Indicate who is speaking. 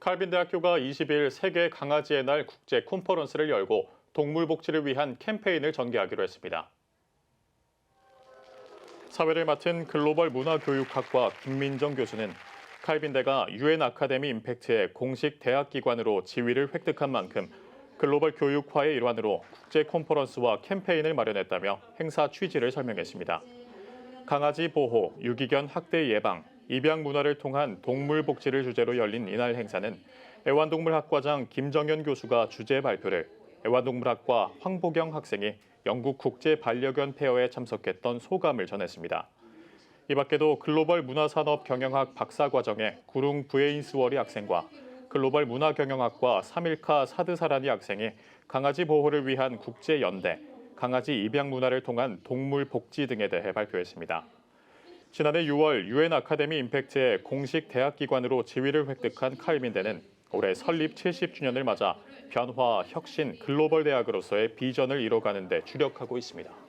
Speaker 1: 칼빈 대학교가 20일 세계 강아지의 날 국제 컨퍼런스를 열고 동물 복지를 위한 캠페인을 전개하기로 했습니다. 사회를 맡은 글로벌 문화교육학과 김민정 교수는 칼빈대가 유엔 아카데미 임팩트의 공식 대학 기관으로 지위를 획득한 만큼 글로벌 교육화의 일환으로 국제 컨퍼런스와 캠페인을 마련했다며 행사 취지를 설명했습니다. 강아지 보호, 유기견 학대 예방, 입양 문화를 통한 동물 복지를 주제로 열린 이날 행사는 애완동물학과장 김정현 교수가 주제 발표를 애완동물학과 황보경 학생이 영국 국제 반려견 페어에 참석했던 소감을 전했습니다. 이 밖에도 글로벌 문화산업 경영학 박사 과정의 구릉 부에인스워리 학생과 글로벌 문화경영학과 사밀카 사드사라니 학생이 강아지 보호를 위한 국제연대, 강아지 입양 문화를 통한 동물 복지 등에 대해 발표했습니다. 지난해 6월 유엔 아카데미 임팩트의 공식 대학 기관으로 지위를 획득한 칼빈대는 올해 설립 70주년을 맞아 변화, 혁신, 글로벌 대학으로서의 비전을 이뤄가는 데 주력하고 있습니다.